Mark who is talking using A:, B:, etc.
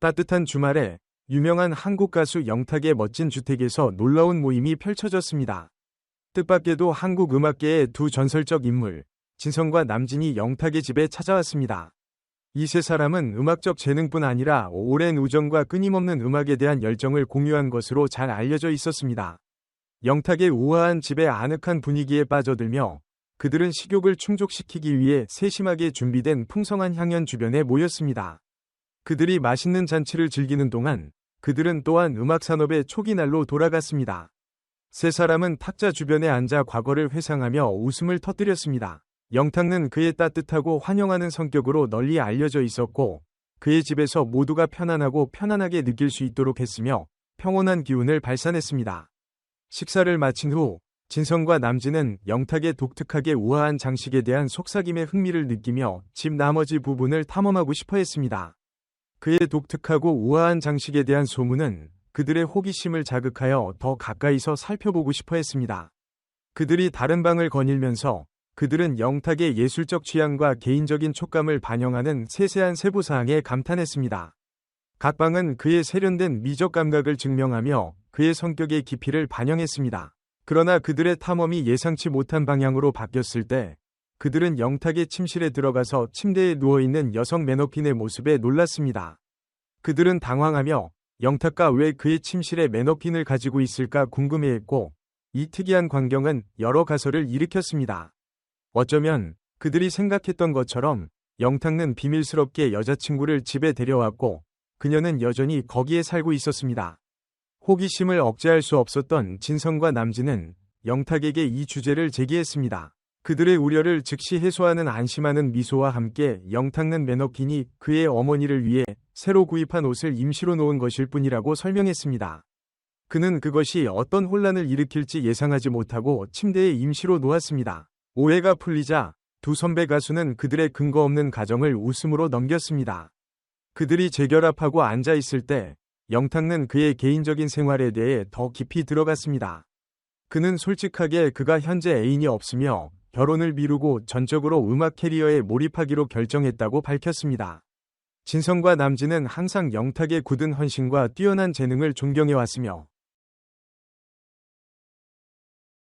A: 따뜻한 주말에 유명한 한국 가수 영탁의 멋진 주택에서 놀라운 모임이 펼쳐졌습니다. 뜻밖에도 한국 음악계의 두 전설적 인물, 진성과 남진이 영탁의 집에 찾아왔습니다. 이 세 사람은 음악적 재능뿐 아니라 오랜 우정과 끊임없는 음악에 대한 열정을 공유한 것으로 잘 알려져 있었습니다. 영탁의 우아한 집의 아늑한 분위기에 빠져들며 그들은 식욕을 충족시키기 위해 세심하게 준비된 풍성한 향연 주변에 모였습니다. 그들이 맛있는 잔치를 즐기는 동안 그들은 또한 음악 산업의 초기 날로 돌아갔습니다. 세 사람은 탁자 주변에 앉아 과거를 회상하며 웃음을 터뜨렸습니다. 영탁는 그의 따뜻하고 환영하는 성격으로 널리 알려져 있었고 그의 집에서 모두가 편안하고 편안하게 느낄 수 있도록 했으며 평온한 기운을 발산했습니다. 식사를 마친 후 진성과 남진은 영탁의 독특하게 우아한 장식에 대한 속삭임의 흥미를 느끼며 집 나머지 부분을 탐험하고 싶어 했습니다. 그의 독특하고 우아한 장식에 대한 소문은 그들의 호기심을 자극하여 더 가까이서 살펴보고 싶어 했습니다. 그들이 다른 방을 거닐면서 그들은 영탁의 예술적 취향과 개인적인 촉감을 반영하는 세세한 세부사항에 감탄했습니다. 각 방은 그의 세련된 미적 감각을 증명하며 그의 성격의 깊이를 반영했습니다. 그러나 그들의 탐험이 예상치 못한 방향으로 바뀌었을 때 그들은 영탁의 침실에 들어가서 침대에 누워있는 여성 매너킨의 모습에 놀랐습니다. 그들은 당황하며 영탁과 왜 그의 침실에 매너킨을 가지고 있을까 궁금해했고 이 특이한 광경은 여러 가설을 일으켰습니다. 어쩌면 그들이 생각했던 것처럼 영탁는 비밀스럽게 여자친구를 집에 데려왔고 그녀는 여전히 거기에 살고 있었습니다. 호기심을 억제할 수 없었던 진성과 남진은 영탁에게 이 주제를 제기했습니다. 그들의 우려를 즉시 해소하는 안심하는 미소와 함께 영탁는 매너킨이 그의 어머니를 위해 새로 구입한 옷을 임시로 놓은 것일 뿐이라고 설명했습니다. 그는 그것이 어떤 혼란을 일으킬지 예상하지 못하고 침대에 임시로 놓았습니다. 오해가 풀리자 두 선배 가수는 그들의 근거 없는 가정을 웃음으로 넘겼습니다. 그들이 재결합하고 앉아 있을 때 영탁는 그의 개인적인 생활에 대해 더 깊이 들어갔습니다. 그는 솔직하게 그가 현재 애인이 없으며 결혼을 미루고 전적으로 음악 캐리어에 몰입하기로 결정했다고 밝혔습니다. 진성과 남진은 항상 영탁의 굳은 헌신과 뛰어난 재능을 존경해왔으며